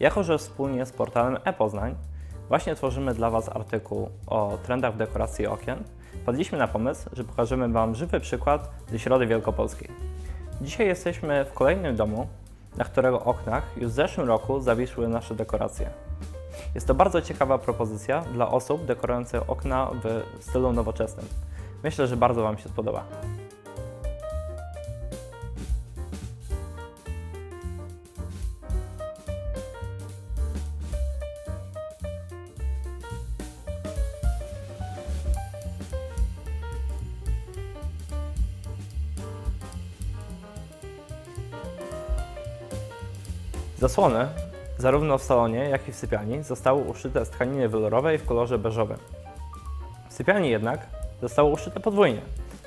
Jako, że wspólnie z portalem e-Poznań właśnie tworzymy dla Was artykuł o trendach w dekoracji okien, padliśmy na pomysł, że pokażemy Wam żywy przykład ze Środy Wielkopolskiej. Dzisiaj jesteśmy w kolejnym domu, na którego oknach już w zeszłym roku zawisły nasze dekoracje. Jest to bardzo ciekawa propozycja dla osób dekorujących okna w stylu nowoczesnym. Myślę, że bardzo Wam się spodoba. Zasłony, zarówno w salonie, jak i w sypialni, zostały uszyte z tkaniny welorowej w kolorze beżowym. W sypialni jednak zostało uszyte podwójnie,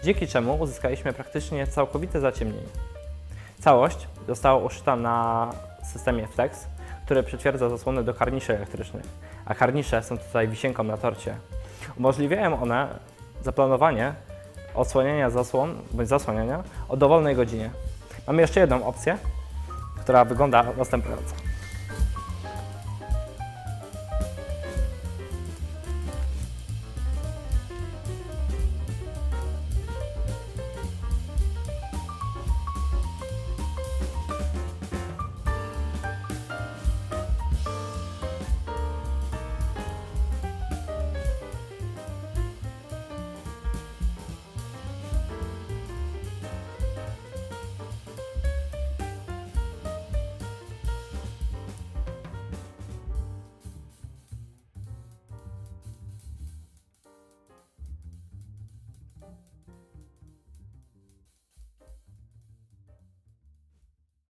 dzięki czemu uzyskaliśmy praktycznie całkowite zaciemnienie. Całość została uszyta na systemie Flex, który przytwierdza zasłony do karniszy elektrycznych, a karnisze są tutaj wisienką na torcie. Umożliwiają one zaplanowanie odsłaniania zasłon bądź zasłaniania o dowolnej godzinie. Mamy jeszcze jedną opcję, która wygląda następująco.